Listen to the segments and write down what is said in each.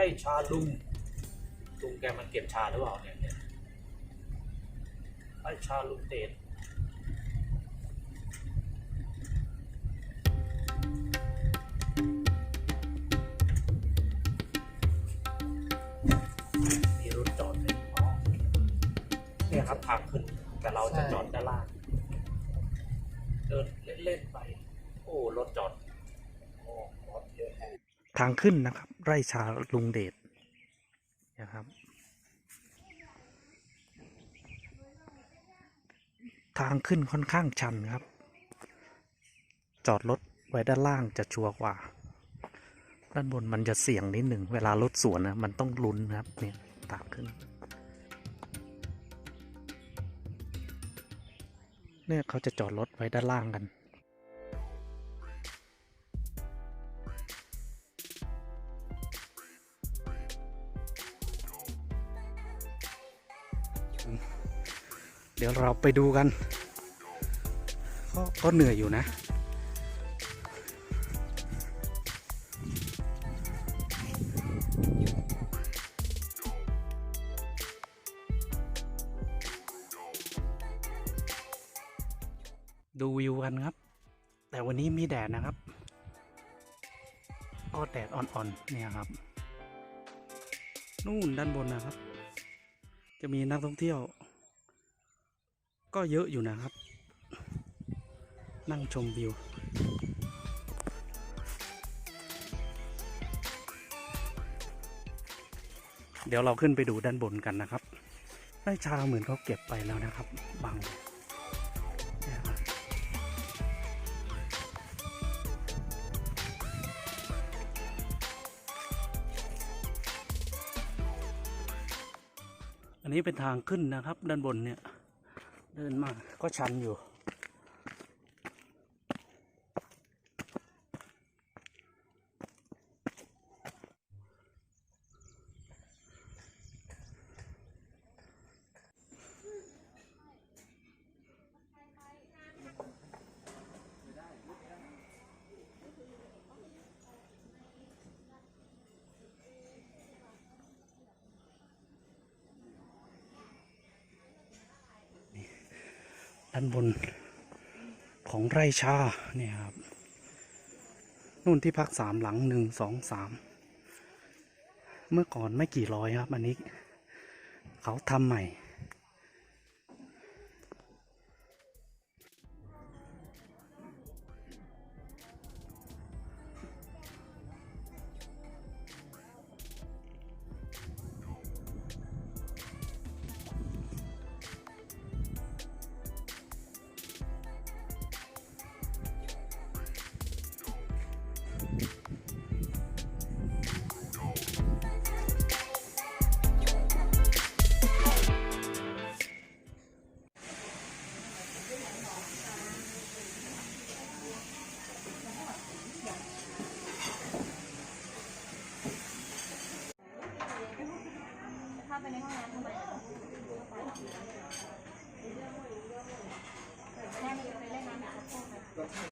ไร่ชาลุงลุงแกมาเก็บชาหรือเปล่าเนี่ยเนี่ยไร่ชาลุงเดมีรถจอดเลยอ๋อเนี่ยครับทางขึ้นแต่เราจะจอดด้านล่างเดินเล่นๆไป โอ้รถจอด โอ้รถเยอะแฮะ ทางขึ้นนะครับ ไร่ชาลุงเดชนะครับ ทางขึ้นค่อนข้างชันครับ จอดรถไว้ด้านล่างจะชัวร์กว่า ด้านบนมันจะเสี่ยงนิดหนึ่ง เวลารถสวนนะมันต้องลุ้นนะครับเนี่ยทางขึ้นเนี่ยเขาจะจอดรถไว้ด้านล่างกัน เดี๋ยวเราไปดูกันก็ก็เหนื่อยอยู่นะ ดูวิวกันครับ แต่วันนี้มีแดดนะครับ ก็แดดอ่อนๆเนี่ยครับ นู่นด้านบนนะครับ จะมีนักท่องเที่ยว ก็เยอะอยู่นะครับ นั่งชมวิวเดี๋ยวเราขึ้นไปดูด้านบนกันนะครับไร่ชาเหมือนเขาเก็บไปแล้วนะครับ บางอันนี้เป็นทางขึ้นนะครับ ด้านบนเนี่ย เดินมาก็ชันอยู่ ด้านบนของไร่ชาเนี่ยครับนู่นที่พักสามหลังหนึ่งสองสามเมื่อก่อนไม่กี่ร้อยครับ อันนี้ เขาทำใหม่ พ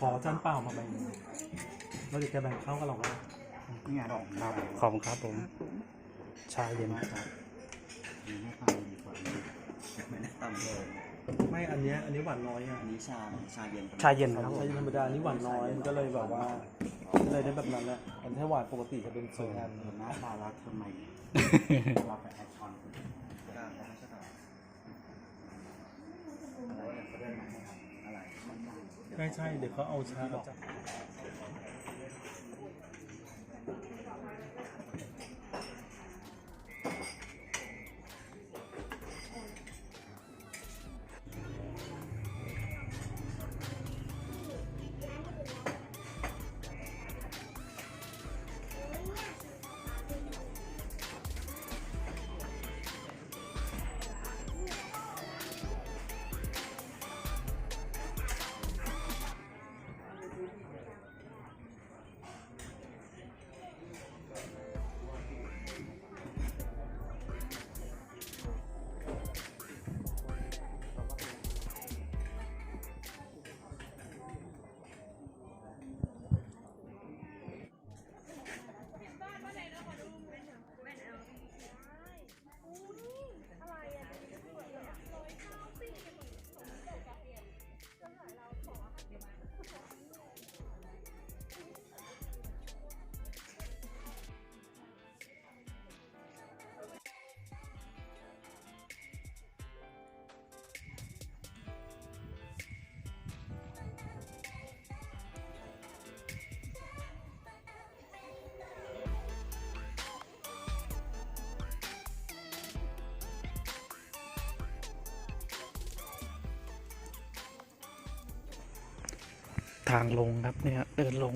ขอจานเปล่ามาใบหนึงเราจะแบ่งเข้ากับเราก็ได้นี่ไงดอกครับขอบคุณครับผม ชาเย็นครับมีให้ฟังดีกว่าไม่ได้ตำเลยไม่อันเนี้ยอันนี้หวานน้อยอะอันนี้ชาชาเย็นชาเย็นครับผใช่มธรรมดาอันนี้หวานน้อยมันก็เลยแบบว่าก็เลยได้แบบนั้นแหละอันถ้าหวานปกติจะเป็นสวยงามเห็นหน้าตารักทำไมเราไปแอคชั่นได้ไม่ใช่หรออะไรจะเรื่องไหนครับอะไรช่ใช่เดี๋ยวเขาเอาชาจับ ทางลงครับเนี่ยเดินลง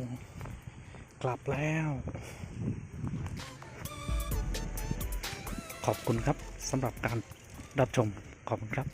กลับแล้ว ขอบคุณครับสำหรับการรับชมขอบคุณครับ